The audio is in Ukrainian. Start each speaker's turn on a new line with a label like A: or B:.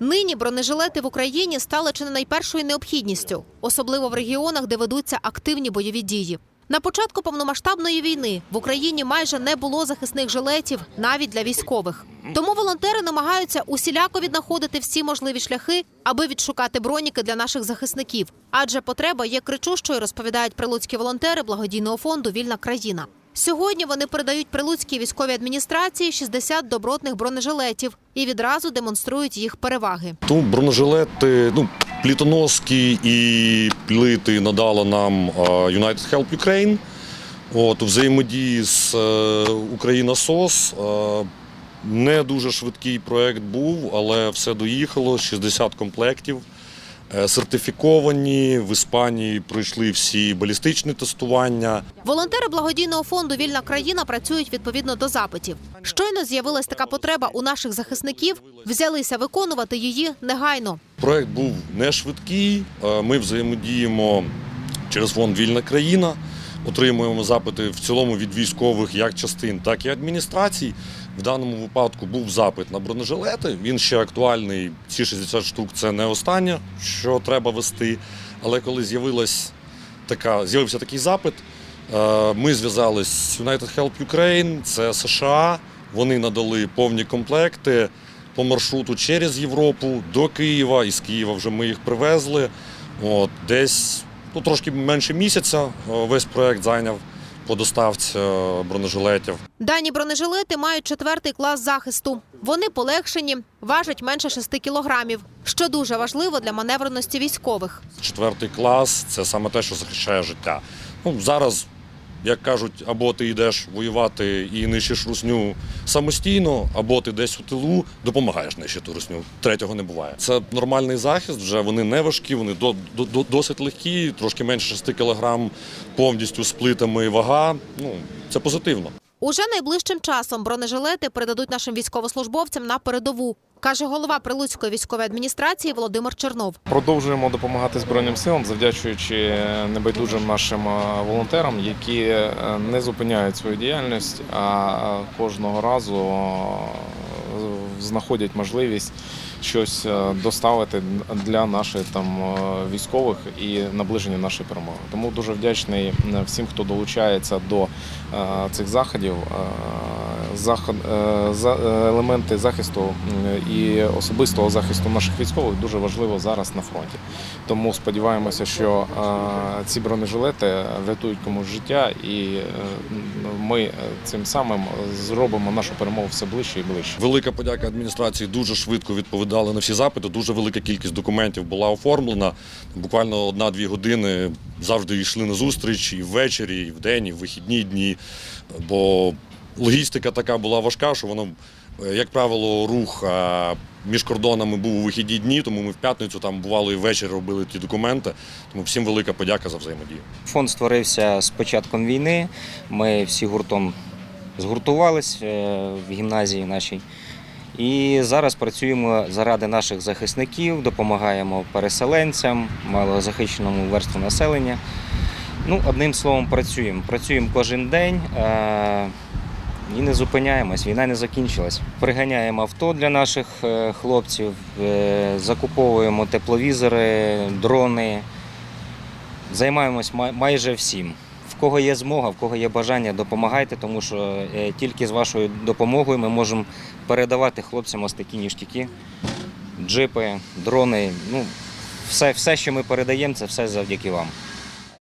A: Нині бронежилети в Україні стали чи не найпершою необхідністю, особливо в регіонах, де ведуться активні бойові дії. На початку повномасштабної війни в Україні майже не було захисних жилетів навіть для військових. Тому волонтери намагаються усіляко віднаходити всі можливі шляхи, аби відшукати броніки для наших захисників. Адже потреба є кричущою, розповідають прилуцькі волонтери благодійного фонду Вільна країна. Сьогодні вони передають прилуцькій військовій адміністрації 60 добротних бронежилетів і відразу демонструють їх переваги.
B: Тому бронежилети, ну, плітоноски і плити надала нам United Help Ukraine. От, у взаємодії з е, Україна СОС. Е, Не дуже швидкий проект був, але все доїхало, 60 комплектів. Е, Сертифіковані в Іспанії пройшли всі балістичні тестування.
A: Волонтери благодійного фонду Вільна країна працюють відповідно до запитів. Щойно з'явилась така потреба у наших захисників, взялися виконувати її негайно.
B: Проект був не швидкий. Е, Ми взаємодіємо через фонд Вільна країна, отримуємо запити в цілому від військових як частин, так і адміністрацій. В даному випадку був запит на бронежилети. Він ще актуальний. Ці 60 штук це не останнє, що треба вести. Але коли з'явилась така, з'явився такий запит, е, ми зв'язалися з United Help Ukraine, це США. Вони надали повні комплекти по маршруту через Європу до Києва. Із Києва вже ми їх привезли. От, десь ну, трошки менше місяця е, весь проект зайняв по доставці е, бронежилетів.
A: Дані бронежилети мають четвертий клас захисту. Вони полегшені, важать менше 6 кілограмів, що дуже важливо для маневреності військових.
B: Четвертий клас це саме те, що захищає життя. Ну, зараз, як кажуть, або ти йдеш воювати і нищиш русню самостійно, або ти десь у тилу допомагаєш нищити русню. Третього не буває. Це нормальний захист, вже вони не важкі, вони до, до, до- досить легкі, трошки менше 6 кілограм, повністю з плитами вага. Ну, це позитивно.
A: Уже найближчим часом бронежилети передадуть нашим військовослужбовцям на передову, каже голова Прилуцької військової адміністрації Володимир Чернов.
C: Продовжуємо допомагати Збройним силам, завдячуючи небайдужим нашим е, волонтерам, які е, не зупиняють свою діяльність, а кожного разу е, знаходять можливість щось е, доставити для наших там е, військових і наближення нашої перемоги. Тому дуже вдячний е, всім, хто долучається до цих заходів. Е, е, елементи захисту і особистого захисту наших військових дуже важливо зараз на фронті. Тому сподіваємося, що е, ці бронежилети врятують комусь життя, і ми цим самим зробимо нашу перемогу все ближче і ближче.
B: Велика подяка адміністрації дуже швидко відповідали на всі запити. Дуже велика кількість документів була оформлена. Буквально одна-дві години завжди йшли на зустріч і ввечері, і вдень, і в вихідні дні. Бо логістика така була важка, що воно, е, як правило, рух між кордонами був у вихідні дні, тому ми в п'ятницю там бувало і ввечері робили ті документи. Тому всім велика подяка за взаємодію.
D: Фонд створився з початком війни. Ми всі гуртом згуртувались е, в гімназії нашій. І зараз працюємо заради наших захисників, допомагаємо переселенцям, малозахищеному верству населення. Ну, одним словом, працюємо. Працюємо кожен день е, і не зупиняємось. Війна не закінчилась. Приганяємо авто для наших е, хлопців, е, закуповуємо тепловізори, дрони. Займаємось майже всім. В кого є змога, в кого є бажання, допомагайте, тому що е, тільки з вашою допомогою ми можемо передавати хлопцям ось такі ніштяки, джипи, дрони. Ну, все, все, що ми передаємо, це все завдяки вам.